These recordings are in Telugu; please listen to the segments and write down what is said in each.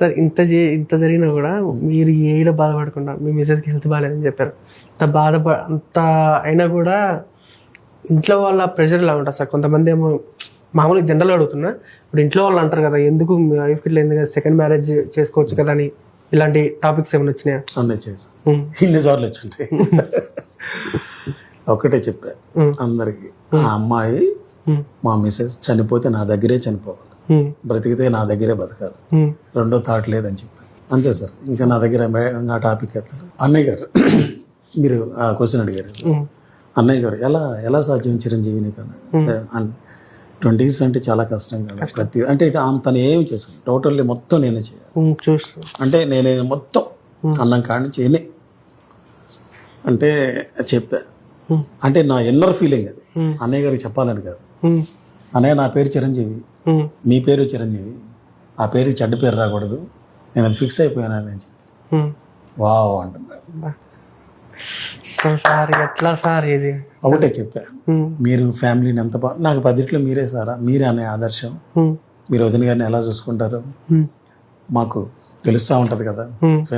సార్ ఇంత చే ఇంత జరిగినా కూడా మీరు ఏడ బాధపడకుండా మీ మిసెస్కి హెల్త్ బాగాలేదని చెప్పారు. అంత బాధప అంత అయినా కూడా ఇంట్లో వాళ్ళ ప్రెషర్ ఇలా ఉంటుంది సార్. కొంతమంది ఏమో మామూలుగా జనరల్ అడుగుతున్నా ఇప్పుడు ఇంట్లో వాళ్ళు అంటారు కదా ఎందుకు మీ వైఫ్కి ఇట్లా ఎందుకు సెకండ్ మ్యారేజ్ చేసుకోవచ్చు కదా అని ఇలాంటి టాపిక్స్ ఏమైనా వచ్చినాయా? అన్నీ చేసి ఉమ్, ఇన్నిసార్లు వచ్చింటాయి. ఒకటే చెప్పా అందరికి ఆ అమ్మాయి మా మిస్సెస్ చనిపోతే నా దగ్గరే చనిపోవాలి. బ్రతికితే నా దగ్గరే బతకాలి. రెండో థాట్ లేదని చెప్పాను అంతే సార్. ఇంకా నా దగ్గర ఆ టాపిక్ ఎత్తారు. అన్నయ్య గారు మీరు ఆ క్వశ్చన్ అడిగారు సార్ అన్నయ్య గారు ఎలా ఎలా సాధ్యం చిరంజీవి నీకు అన్నాడు ట్వంటీ ఇయర్స్ అంటే చాలా కష్టం కదా. ప్రతి అంటే ఆమె తను ఏమి చేశాను టోటల్లీ మొత్తం నేనే చేయాలి. అంటే నేనే మొత్తం అన్నం కాడి నుంచి అంటే చెప్పా. అంటే నా ఎన్నర్ ఫీలింగ్ అది. అన్నయ్య గారికి చెప్పాలని కాదు. అన్నయ్య నా పేరు చిరంజీవి. మీ పేరు చిరంజీవి. ఆ పేరుకి చెడ్డ పేరు రాకూడదు. నేను అది ఫిక్స్ అయిపోయాను అని చెప్పి. వావ్ అంటున్నాడు. సార్ ఎట్లా సార్ ఇది? ఒకటే చెప్పా. మీరు ఫ్యామిలీని ఎంత బా నాకు పదిట్లో మీరే సారా? మీరే అనే ఆదర్శం. మీరు వదిన గారిని ఎలా చూసుకుంటారు? మాకు తెలుస్తూ ఉంటుంది కదా.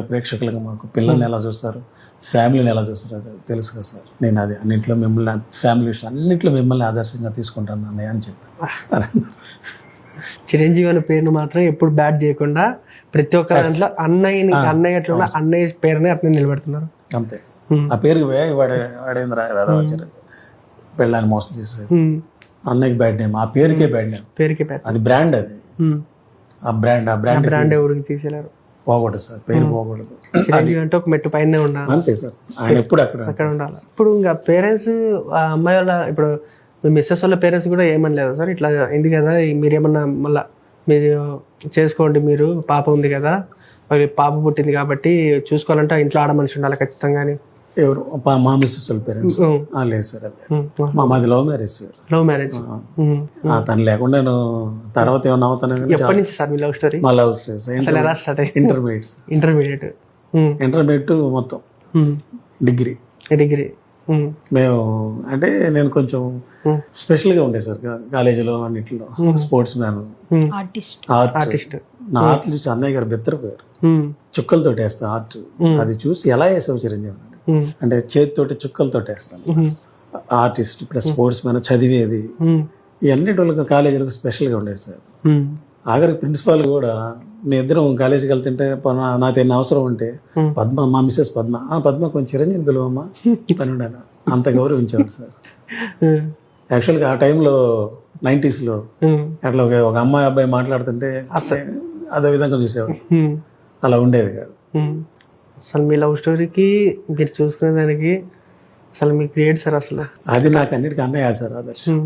ప్రేక్షకులకు మాకు పిల్లల్ని ఎలా చూస్తారు ఫ్యామిలీని ఎలా చూస్తారు తెలుసు కదా సార్. నేను అది అన్నింటిలో మిమ్మల్ని ఫ్యామిలీ విషయం అన్నింటిలో మిమ్మల్ని ఆదర్శంగా తీసుకుంటాను అన్నయ్య అని చెప్పాను. చిరంజీవి అనే పేరును మాత్రం ఎప్పుడు బ్యాట్ చేయకుండా ప్రతి ఒక్క దాంట్లో అన్నయ్యని అన్నయ్య ఎట్లా ఉన్నా అన్నయ్య పేరుని అట్లా నిలబెడుతున్నారు. అంతే. ఆ పేరుకి వాడే వాడేంద్ర పెళ్ళాన్ని మోసం ఉమ్, అన్నయ్యకి బ్యాడ్ నేమ్ ఆ పేరుకే బ్యాడ్ నేమ్. పేరుకి పేరు అది బ్రాండ్ అది. ఆ బ్రాండ్ ఆ బ్రాండ్ బ్రాండ్ ఎవరికి తీసేలారు పోకూడదు సార్ పేరు పోకూడదు. అంటే ఒక మెట్టు పైన ఉండాలి. అంతే సార్. ఆయన ఎప్పుడు అక్కడ అక్కడ ఉండాలి. ఇప్పుడు ఇంకా పేరెంట్స్ ఆ అమ్మాయి వాళ్ళ ఇప్పుడు మీ మిస్సెస్ వాళ్ళ పేరెంట్స్ కూడా ఏమనలేదు సార్? ఇట్లా అయింది కదా మీరేమన్నా మళ్ళా మీరు చేసుకోండి మీరు పాప ఉంది కదా పాప పుట్టింది కాబట్టి చూసుకోవాలంటే ఇంట్లో ఆడ మనిషి ఉండాలి ఖచ్చితంగా ఎవరు? మా మిస్సెస్ వాళ్ళ పేరెంట్స్ లేదు సార్ అదే. మా మాది love marriage sir. Love marriage ఆ, తను లేకుండా నేను తర్వాత ఏమన్నా అవుతాను ఎప్పటి నుంచి సార్ మీ లవ్ స్టోరీ మా లవ్ అయ్యింది ఇంటర్మీడియట్స్ ఇంటర్మీడియట్ ఇంటర్మీడియట్ మొత్తం. డిగ్రీ డిగ్రీ మేము అంటే నేను కొంచెం స్పెషల్గా ఉండే సార్ కాలేజీలో అన్నింటిలో. Sports man artist art artist నా ఆర్ట్ చూసి అన్నయ్య గారు బెత్తరపోయారు. చుక్కలతో వేస్తా ఆర్ట్ అది చూసి ఎలా వేసావు చిరంజీవి. అంటే చేతితోటి చుక్కలతో వేస్తాను. ఆర్టిస్ట్ ప్లస్ స్పోర్ట్స్ మ్యాన్ చదివేది. ఇవన్నీ వాళ్ళకి కాలేజీలకు స్పెషల్గా ఉండేది సార్. ఆఖరికి ప్రిన్సిపాల్ కూడా మీ ఇద్దరం కాలేజీకి వెళ్తుంటే నాకు ఎన్ని అవసరం ఉంటే పద్మ మా మిస్సెస్ పద్మ. ఆ పద్మ కొంచెం చిరంజీవి పిలువమ్మా. పని అంత గౌరవించేవాడు సార్. యాక్చువల్గా ఆ టైంలో నైంటీస్లో అట్లా ఒక ఒక అమ్మాయి అబ్బాయి మాట్లాడుతుంటే అదే విధంగా చూసేవాడు. అలా ఉండేది కాదు. అసలు మీ లవ్ స్టోరీకి మీరు చూసుకునే దానికి అసలు మీకు గ్రేట్ సార్ అసలు అది నాకు అన్నిటికీ అన్నయ్య సార్ ఆదర్శం.